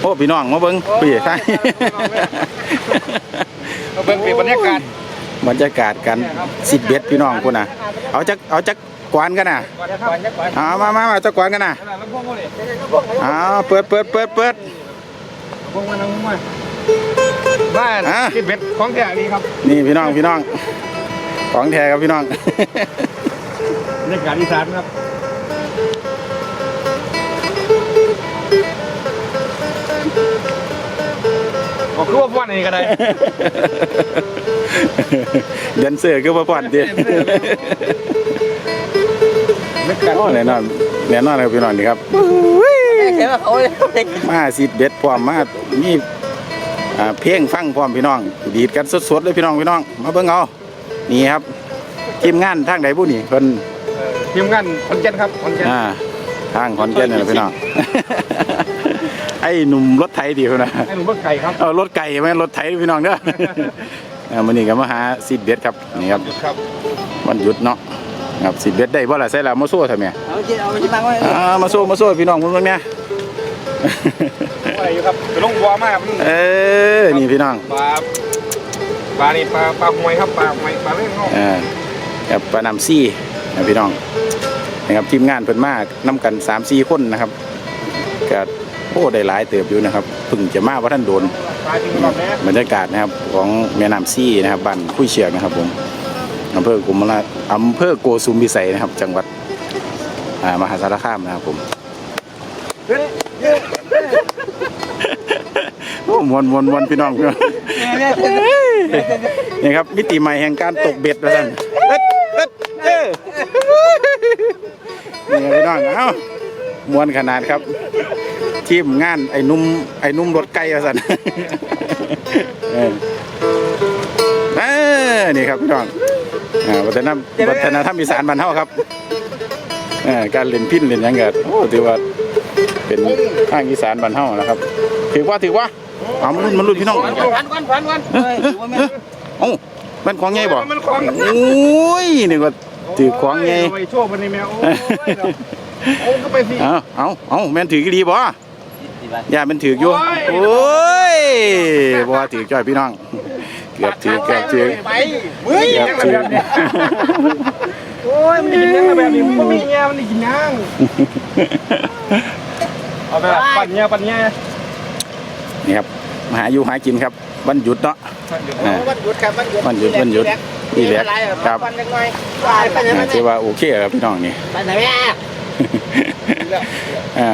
โอ้พี่น้องมาเบิ้งพี่ใช่เบิ้งปีบรรยากาศบรรยากาศกันสิบเบ็ดพี่น้องคุน่ะ เอาจักเอาจักกวนกันนะเอามามามาจักกวนกันนะเอาเปิดเปิดเปิดเปิดบ้านสิบเบ็ดของแท้นี่ครับนี่พี่น้องพี่น้องของแท้ครับพี่น้องบรรยากาศอีสานครับ กคือว่าฟ้อนนี่ก็ได้เดนเซอร์คือบ่พอดเดิบรรยากาศโอ้แน่นอนแน่นอนเลยพี่น้องนี่ครับเขียนว่าเขาเลยมาสิบเบ็ดพร้อมมามีอ่าเพลงฟังพร้อมพี่น้อง ดีดกันสดๆเลยพี่น้องพี่น้อง มาเบิ่งเอานี่ครับทีมงานทางใดผู้นี่เพิ่นทีมงานคอนเจนครับคอนเจนอ่า ทางขอนแก่นนี่แหละพี่น้อง ไอ้หนุ่มรถไถดีพุ่นนะให้หนุ่มเบิ่งไก่ครับ เอารถไก่ไหมรถไถพี่น้องเด้อ เออมื้อนี้ก็มาหาสิบเบ็ดครับนี่ครับครับวันหยุดเนาะครับสิบเบ็ดได้บ่ล่ะใส่ละมาโซ่ทำไมเอาจิเอาจิบังไว้อ่ามาโซ่มาโซ่พี่น้องเพิ่นเบิ่งเนี่ยอะไรอยู่ครับไปลงบัวมากเออนี่พี่น้องปลาปลานี่ปลาปลาหวยครับปลาหวยปลาเรื่องนอกเออกับปลาน้ำซี่นะพี่น้อง นะครับทีมงานเพิ่นมากนํกัน3 4คนนะครับก็โอ้ได้หลายเติบอยู่นะครับเพิ่งจะมาว่าท่านโดนปลาจริงแบบนี้บรรยากาศนะครับของแม่น้ำซี่นะครับบ้านคุยเชียงนะครับผมอำเภอกุมลาอำเภอโกสุมพิสัยนะครับ จังหวัดอ่ามหาสารคามนะครับผมโอ้มวนมวนมวนพี่น้องพี่น้องนี่ครับมิติใหม่แห่งการตกเบ็ดนะท่านเอ็ดเอ็ดเอ้ย นี่ครับพี่น้องเอ้ามวนขนาดครับทีมงานไอ้หนุ่มไอ้หนุ่มรถไก่ว่าสันเออเออนี่ครับพี่น้องอ่าวัฒนธรรมวัฒนธรรมอีสานบ้านเฮาครับเอ่อการเล่นพินเล่นหยังก็โอ้ถือว่าเป็นทางอีสานบ้านเฮานะครับถือว่าถือว่าเอามันรุ่นมันรุ่นพี่น้องวันวันวันวันวันเอ้ยเอ้ยเอ้ามันของใหญ่บ่มันของโอ้ยนี่ก็ ถือของใหญ่โอ้ยโชว์มันในแมวโอ้ยโอ้ก็ไปสิ เอาเอาเอาแม่นถือกี่ดีบ่อย่ามันถืออยู่โอ้ยบ่ถือจ้อยพี่น้อง เกือบถือเกือบถือไปมึงเกือบถือโอ้ยมันกินยังแบบนี้มันมีเงี้ยมันกินยังเอาไปปั่นเงี้ยปั่นเงี้ยนี่ครับมาหาอยู่หากินครับวันหยุดเนาะวันหยุดครับวันหยุดวันหยุดวันหยุด นี่แหละครับวันเล็กน้อยไปไหนอ่ามาถือว่าโอเคครับพี่น้องนี่ไปไหนแม่อ่า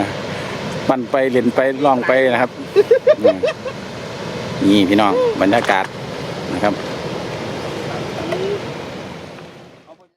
ปั่นไปเล่นไปล่องไปนะครับอืมนี่พี่น้องบรรยากาศนะครับ